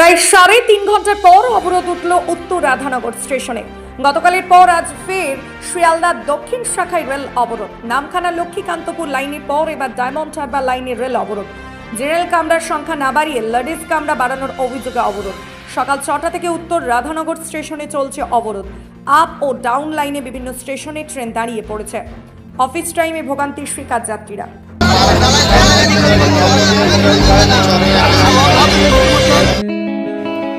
প্রায় সাড়ে তিন ঘণ্টার পর অবরোধ উঠল উত্তর রাধানগর স্টেশনে। গতকালের পর আজ ফের শিয়ালদা দক্ষিণ শাখায় রেল অবরোধ। নামখানা লক্ষ্মীকান্তপুর লাইনের পর এবার ডায়মন্ড হারবার লাইনের রেল অবরোধ। জেনারেল কামরার সংখ্যা না বাড়িয়ে লেডিস কামরা বাড়ানোর অভিযোগে অবরোধ। সকাল ছটা থেকে উত্তর রাধানগর স্টেশনে চলছে অবরোধ। আপ ও ডাউন লাইনে বিভিন্ন স্টেশনে ট্রেন দাঁড়িয়ে পড়েছে। অফিস টাইমে ভোগান্তির শিকার যাত্রীরা।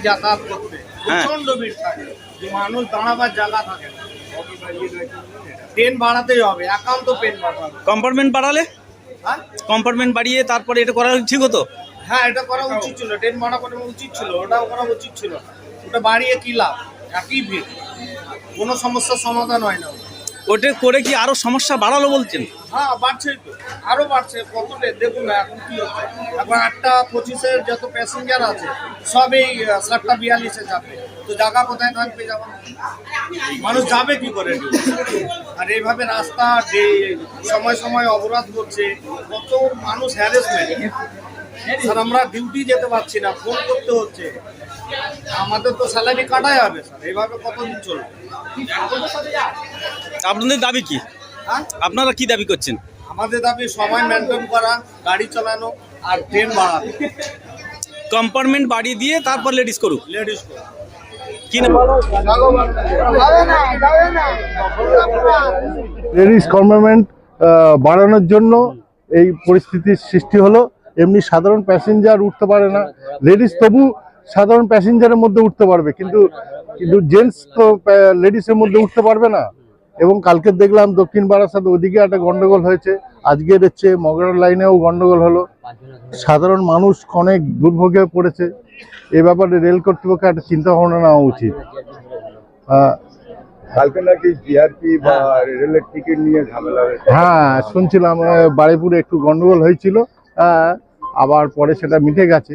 রাস্তায় যাতায়াত করতে। প্রচণ্ড ভিড় থাকে। যে মানুষ দাঁড়াবার জায়গা থাকে না। ট্রেন বাড়াতেই হবে একান্ত ট্রেন বাড়াতে কম্পার্টমেন্ট বাড়ালে? হ্যাঁ? কম্পার্টমেন্ট বাড়িয়ে তারপরে এটা করা ঠিক হতো? হ্যাঁ এটা করা উচিত ছিল। ট্রেন বাড়ানো উচিত ছিল ওটাও করা উচিত ছিল। ওটা বাড়িয়ে কি লাভ? একই ভিড়। কোনো সমস্যার সমাধান হয় না। ওটা করে কি আরও সমস্যা বাড়ালো বলছেন? হ্যাঁ তো। আরও বাড়ছে। কত ট্রেন দেখুন এখন কি হচ্ছে। এখন যত প্যাসেঞ্জার আছে সব এই আহ, সাতটা বিয়াল্লিশে যাবে। তো জায়গা কোথায় থাকবে যাবে মানুষ যাবে কি করে? আর এইভাবে রাস্তা সময় সময় অবরোধ করছে। কত মানুষ আমরা ডিউটি যেতে পারছি না। ফোন করতে হচ্ছে। আমাদের তো স্যালারি কাটাই হবে স্যার এইভাবে কতদিন চলবে? আপনাদের দাবি কি? হ্যাঁ? আপনারা কি দাবি করছেন? আমাদের দাবি সময় মেনটেন করা গাড়ি চালানো আর ট্রেন বাড়ানো কম্পার্টমেন্ট বাড়িয়ে দিয়ে তারপর লেডিস করুক। লেডিস কি না লেডিস কর্মারমেন্ট বাড়ানোর জন্য এই পরিস্থিতির সৃষ্টি হলো। এমনি সাধারণ প্যাসেঞ্জার উঠতে পারে না। লেডিস তবু সাধারণ প্যাসেঞ্জারের মধ্যে উঠতে পারবে কিন্তু কিন্তু জেন্টস তো লেডিসের মধ্যে উঠতে পারবে না। এবং কালকে দেখলাম দক্ষিণ বারাসাত ওদিকে একটা গন্ডগোল হয়েছে। আজকের হচ্ছে মগরার লাইনেও গন্ডগোল হলো। সাধারণ মানুষ অনেক দুর্ভোগে পড়েছে। এ ব্যাপারে রেল কর্তৃপক্ষের একটা চিন্তা ভাবনা নেওয়া উচিত। আহ, কালকে নাকি জিআরপি বা রেলের টিকিট নিয়ে ঝামেলা হ্যাঁ শুনছিলাম আহ, বারুইপুরে একটু গন্ডগোল হয়েছিল। আবার পরে সেটা মিটে গেছে।